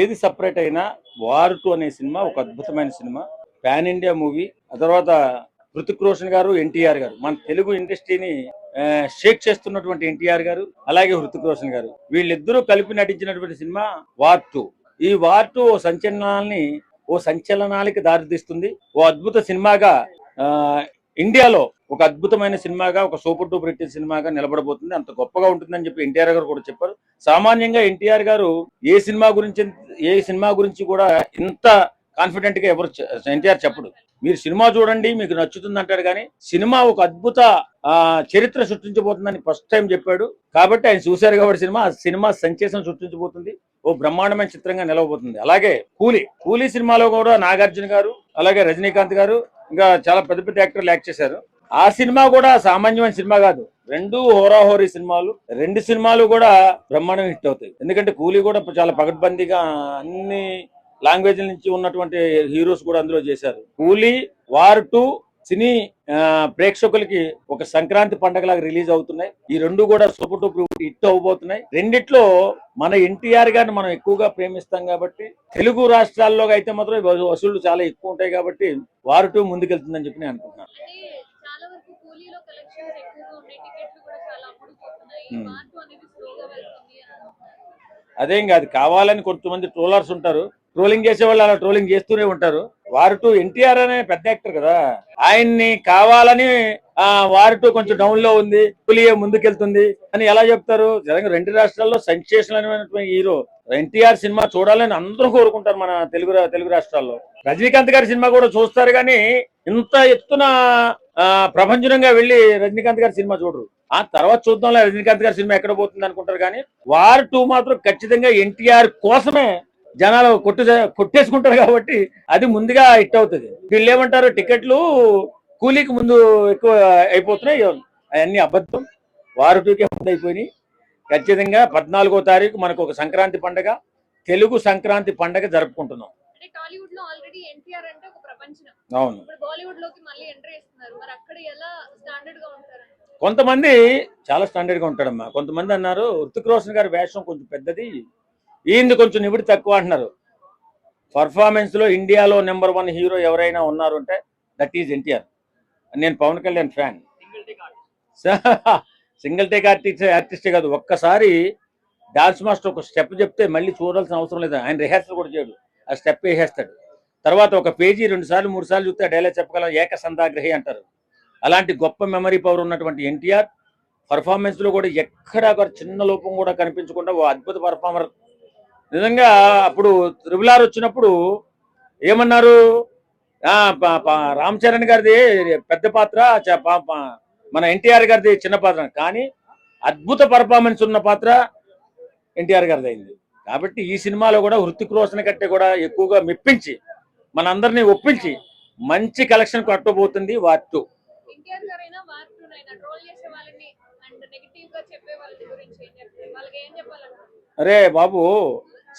ఏది సపరేట్ అయినా war two అనే సినిమా ఒక అద్భుతమైన సినిమా. పాన్ ఇండియా మూవీ ఆ తర్వాత హృతిక్ రోషన్ గారు ఎన్టీఆర్ గారు. మన తెలుగు ఇండస్ట్రీని షేక్ చేస్తున్నటువంటి ఎన్టీఆర్ గారు అలాగే హృతిక్ రోషన్ గారు. వీళ్ళిద్దరూ కలిపి నటించినటువంటి సినిమా వార్ టూ ఈ వార్ టూ ఓ సంచలనాల్ని ఓ సంచలనాలకి దారితీస్తుంది. ఓ అద్భుత సినిమాగా ఆ, ఇండియాలో ఒక అద్భుతమైన సినిమాగా ఒక సూపర్ డూపర్ హిట్ సినిమాగా నిలబడబోతుంది. అంత గొప్పగా ఉంటుందని చెప్పి ఎన్టీఆర్ గారు కూడా చెప్పారు. సామాన్యంగా ఎన్టీఆర్ గారు ఏ సినిమా గురించి ఏ సినిమా గురించి కూడా ఇంత కాన్ఫిడెంట్గా ఎవరు ఎన్టీఆర్ చెప్పడు. మీరు సినిమా చూడండి మీకు నచ్చుతుంది అంటాడు కానీ సినిమా ఒక అద్భుత చరిత్ర సృష్టించబోతుందని ఫస్ట్ టైం చెప్పాడు. కాబట్టి ఆయన చూశారు కాబట్టి సినిమా సినిమా సంచేసం సృష్టించబోతుంది. ఓ బ్రహ్మాండమైన చిత్రంగా నిలవబోతుంది. అలాగే కూలీ కూలీ సినిమాలో కూడా నాగార్జున గారు అలాగే రజనీకాంత్ గారు ఇంకా చాలా పెద్ద పెద్ద యాక్టర్లు యాక్ట్ చేశారు. ఆ సినిమా కూడా సామాన్యమైన సినిమా కాదు. రెండు హోరాహోరీ సినిమాలు రెండు సినిమాలు కూడా బ్రహ్మాండం హిట్ అవుతాయి. ఎందుకంటే కూలీ కూడా చాలా పగడ్బందీగా అన్ని లాంగ్వేజ్ నుంచి ఉన్నటువంటి హీరోస్ కూడా అందులో చేశారు. కూలీ వార్ టూ సినీ ప్రేక్షకులకి ఒక సంక్రాంతి పండగలాగా రిలీజ్ అవుతున్నాయి. ఈ రెండు కూడా సూపర్ టూపర్ హిట్ అవబోతున్నాయి రెండిట్లో మన ఎన్టీఆర్ గారిని మనం ఎక్కువగా ప్రేమిస్తాం కాబట్టి తెలుగు రాష్ట్రాల్లో అయితే మాత్రం వసూళ్ళు చాలా ఎక్కువ ఉంటాయి కాబట్టి వారు టూ ముందుకెళ్తుందని చెప్పి నేను అనుకుంటున్నాను. కూలీలో కలెక్షన్స్ ఎక్కువగా ఉన్నాయి. టికెట్లు కూడా చాలా అమ్ముడుపోతున్నాయి. మార్పు అనేది స్లోగా వెళ్తుంది అని. అదేం కాదు కావాలని కొంతమంది ట్రోలర్స్ ఉంటారు. ట్రోలింగ్ చేసే వాళ్ళు అలా ట్రోలింగ్ చేస్తూనే ఉంటారు. వారు టూ ఎన్టీఆర్ అనే పెద్ద యాక్టర్ కదా. ఆయన్ని కావాలని ఆ వారు టూ కొంచెం డౌన్లో ఉంది పులియే ముందుకెళ్తుంది అని ఎలా చెప్తారు? నిజంగా రెండు రాష్ట్రాల్లో సెన్సేషన్ అనేటువంటి హీరో. ఎన్టీఆర్ సినిమా చూడాలని అందరూ కోరుకుంటారు మన తెలుగు తెలుగు రాష్ట్రాల్లో. రజనీకాంత్ గారి సినిమా కూడా చూస్తారు కానీ ఇంత ఎత్తున ఆ, ప్రభంజనంగా వెళ్ళి రజనీకాంత్ గారి సినిమా చూడరు. ఆ తర్వాత చూద్దాంలే రజనీకాంత్ గారి సినిమా ఎక్కడ పోతుంది అనుకుంటారు కానీ వార్ టూ మాత్రం ఖచ్చితంగా ఎన్టీఆర్ కోసమే జనాలు కొట్టు కొట్టేసుకుంటారు కాబట్టి అది ముందుగా హిట్ అవుతుంది. వీళ్ళు ఏమంటారు టికెట్లు కూలీకి ముందు ఎక్కువ అయిపోతున్నాయి. అవన్నీ అబద్ధం. వారు టూకే ముందు అయిపోయినాయి. ఖచ్చితంగా పద్నాలుగో తారీఖు మనకు ఒక సంక్రాంతి పండగ తెలుగు సంక్రాంతి పండగ జరుపుకుంటున్నాం. అంటే టాలీవుడ్లో ఆల్రెడీ ఎన్టీఆర్ అంటే ఒక ప్రపంచం. అవును. ఇప్పుడు బాలీవుడ్లోకి మళ్ళీ ఎంటర్ చేస్తున్నారు మరి అక్కడ ఎలా స్టాండర్డ్గా ఉంటారు? కొంతమంది చాలా స్టాండర్డ్గా ఉంటాడమ్మా. కొంతమంది అన్నారు ఋతిక్ రోషన్ గారి వేషం కొంచెం పెద్దది ఈయనది కొంచెం నిబిడి తక్కువ అంటున్నారు. పర్ఫార్మెన్స్లో ఇండియాలో నెంబర్ వన్ హీరో ఎవరైనా ఉన్నారు అంటే దట్ ఈజ్ ఎన్టీఆర్ నేను Pawan Kalyan fan. Single take artist artist కాదు. ఒక్కసారి డాన్స్ మాస్టర్ ఒక స్టెప్ చెప్తే మళ్ళీ చూడాల్సిన అవసరం లేదు. ఆయన రిహార్సల్ కూడా చేయడు. ఆ స్టెప్ వేసేస్తాడు. తర్వాత ఒక పేజీ రెండు సార్లు మూడు సార్లు చూస్తే డైలాగ్ చెప్పగలం ఏక సందాగ్రహి అంటారు. అలాంటి గొప్ప మెమరీ పవర్ ఉన్నటువంటి ఎన్టీఆర్ పర్ఫార్మెన్స్లో కూడా ఎక్కడా చిన్న లోపం కూడా కనిపించకుండా ఓ అద్భుత పర్ఫార్మర్ నిజంగా అప్పుడు త్రిబులార్ వచ్చినప్పుడు ఏమన్నారు? రామ్ చరణ్ గారిది పెద్ద పాత్ర మన ఎన్టీఆర్ గారిది చిన్న పాత్ర. కానీ అద్భుత పర్ఫార్మెన్స్ ఉన్న పాత్ర ఎన్టీఆర్ గారిది అయింది కాబట్టి ఈ సినిమాలో కూడా హృతిక్ రోషన్ కంటే కూడా ఎక్కువగా మెప్పించి మనందరినీ ఒప్పించి మంచి కలెక్షన్ కట్టబోతుంది వార్ టూ. అరే బాబు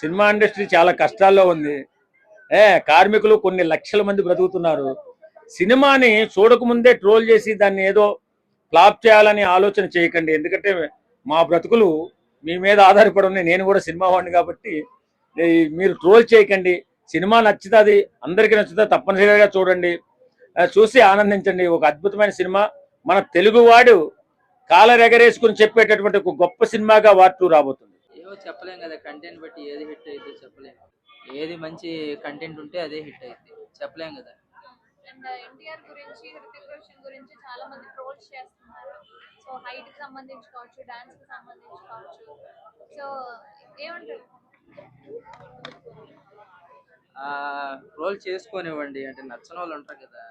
సినిమా ఇండస్ట్రీ చాలా కష్టాల్లో ఉంది. ఏ కార్మికులు కొన్ని లక్షల మంది బ్రతుకుతున్నారు. సినిమాని చూడకముందే ట్రోల్ చేసి దాన్ని ఏదో ఫ్లాప్ చేయాలని ఆలోచన చేయకండి. ఎందుకంటే మా బ్రతుకులు మీ మీద ఆధారపడి ఉన్నాయి. నేను కూడా సినిమా వాడిని కాబట్టి మీరు ట్రోల్ చేయకండి. సినిమా నచ్చుతుంది అందరికీ నచ్చుతుంది తప్పనిసరిగా చూడండి. చూసి ఆనందించండి. ఒక అద్భుతమైన సినిమా. మన తెలుగువాడు కాలర్ ఎగరేసుకుని చెప్పేటటువంటి ఒక గొప్ప సినిమాగా వార్తూ రాబోతుంది. ఏవో చెప్పలేం కదా కంటెంట్ బట్టి ఏది హిట్ అయితే చెప్పలేం. ఏది మంచి కంటెంట్ ఉంటే అదే హిట్ అయితే చెప్పలేం కదా. అండ్ ఎన్టీఆర్ గురించి హృతిక్ రోషన్ గురించి చాలా మంది ట్రోల్స్ చేస్తున్నారు. సో హైట్కి సంబంధించి కావచ్చు డాన్స్కి సంబంధించి కావచ్చు. సో ఏమంటారు? ఆ రోల్ చేసుకోనివ్వండి. అంటే నచ్చని వాళ్ళు ఉంటారు కదా.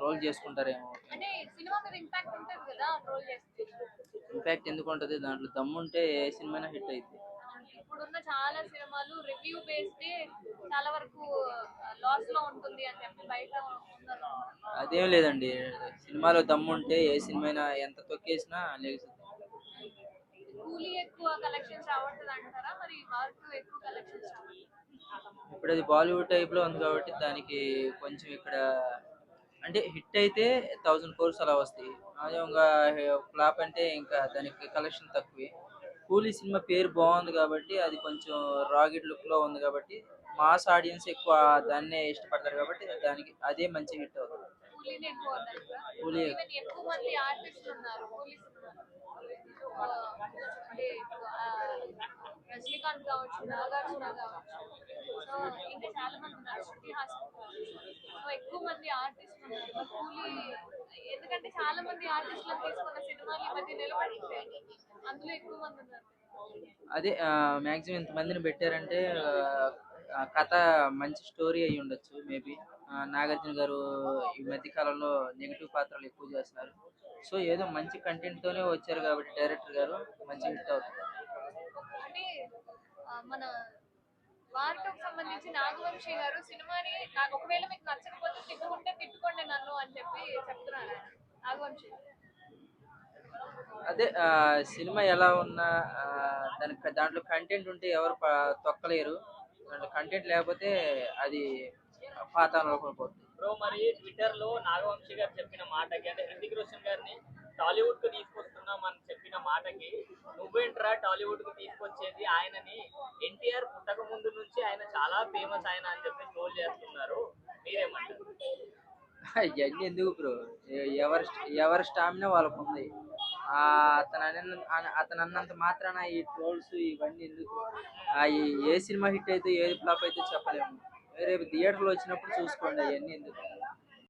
రోల్ చేసుకుంటారేమో. అంటే సినిమా మీద ఇంపాక్ట్ ఉంటుంది కదా ట్రోల్ చేస్తే. ఇంపాక్ట్ ఎందుకు ఉంటుంది? దాంట్లో దమ్ముంటే ఏ సినిమా హిట్ అయింది ఇప్పుడున్న చాలా సినిమాలు రివ్యూ బేస్డ్ చాలా వరకు లాస్లో ఉంటుంది అని చెప్పి బయట ఉన్నారు అదేం లేదండి. సినిమాలో దమ్ముంటే ఏ సినిమా అయినా ఎంత తొక్కేసినా లేస్తుంది కూలీ ఎక్కువ కలెక్షన్స్ రావట్లేదు అంటారా? మరి వర్క్ ఎక్కువ కలెక్షన్స్ రావట్లేదు. ఇప్పుడు అది బాలీవుడ్ టైప్లో ఉంది కాబట్టి దానికి కొంచెం ఇక్కడ అంటే హిట్ అయితే థౌజండ్ కోర్స్ అలా వస్తాయి. మామూలుగా ఫ్లాప్ అంటే ఇంకా దానికి కలెక్షన్ తక్కువే. కూలీ సినిమా పేరు బాగుంది కాబట్టి అది కొంచెం రాకెట్ లుక్లో ఉంది కాబట్టి మాస్ ఆడియన్స్ ఎక్కువ దాన్నే ఇష్టపడతారు కాబట్టి దానికి అదే మంచి హిట్ అవుతుంది. కూలీని ఎక్కువ ఈవెన్ ఎక్కువ మంది ఆర్టిస్టులు ఉన్నారు అంటే ఆ, రజనీకాంత్ కావచ్చు నాగార్జున కావచ్చు. సో ఇంకా చాలా మంది ఉన్నారు శృతి హాసన్ సో ఎక్కువ మంది ఆర్టిస్టులు ఉన్నారు. కూలీ ఎందుకంటే చాలా మంది ఆర్టిస్టులను తీసుకున్న సినిమాలు ఈ మధ్య నిలబడుతున్నాయి అందులో ఎక్కువ మంది ఉన్నారు. అదే మ్యాక్సిమం ఇంతమందిని పెట్టారంటే కథ మంచి స్టోరీ అయి ఉండొచ్చు మేబీ. నాగార్జున గారు ఈ మధ్య కాలంలో నెగిటివ్ పాత్రలు ఎక్కువ చేస్తున్నారు. సో ఏదో మంచి కంటెంట్ తోనే వచ్చారు కాబట్టి డైరెక్టర్ గారు మంచి హిట్ అవుతుంది మన వార్తకు సంబంధించి నాగవంశీ గారు సినిమాని నాకు ఒకవేళ మీకు నచ్చకపోతే తిట్టుకుంటే తిట్టుకోండి నన్ను అని చెప్పి చెప్తున్నారు ఆయన. నాగవంశీ. అదే సినిమా ఎలా ఉన్నా దానికి దాంట్లో కంటెంట్ ఉంటే ఎవరు తొక్కలేరు. దాంట్లో కంటెంట్ లేకపోతే అది పాతాళంలోకి పోతుంది. బ్రో మరి ట్విట్టర్లో నాగవంశీ గారు చెప్పిన మాటకి అంటే హృతిక్ రోషన్ గారిని టాలీవుడ్కు తీసుకొస్తున్నాం అని చెప్పిన మాటకి నువ్వేంట్రా టాలీవుడ్కు తీసుకొచ్చేది? ఆయనని ఎన్టీఆర్ పుట్టక ముందు నుంచి ఆయన చాలా ఫేమస్ ఆయన అని చెప్పి ట్రోల్ చేస్తున్నారు. మీరేమంటారు? ఇవన్నీ ఎందుకు బ్రో? ఎవరి ఎవరి స్టామినా వాళ్ళకు ఉంది. ఆ, అతను అతను అన్నంత మాత్రాన ఈ ట్రోల్స్ ఇవన్నీ ఎందుకు? ఏ సినిమా హిట్ అయితే ఏది ఫ్లాప్ అయితే చెప్పలేము. రేపు థియేటర్లో వచ్చినప్పుడు చూసుకోండి అవన్నీ ఎందుకు?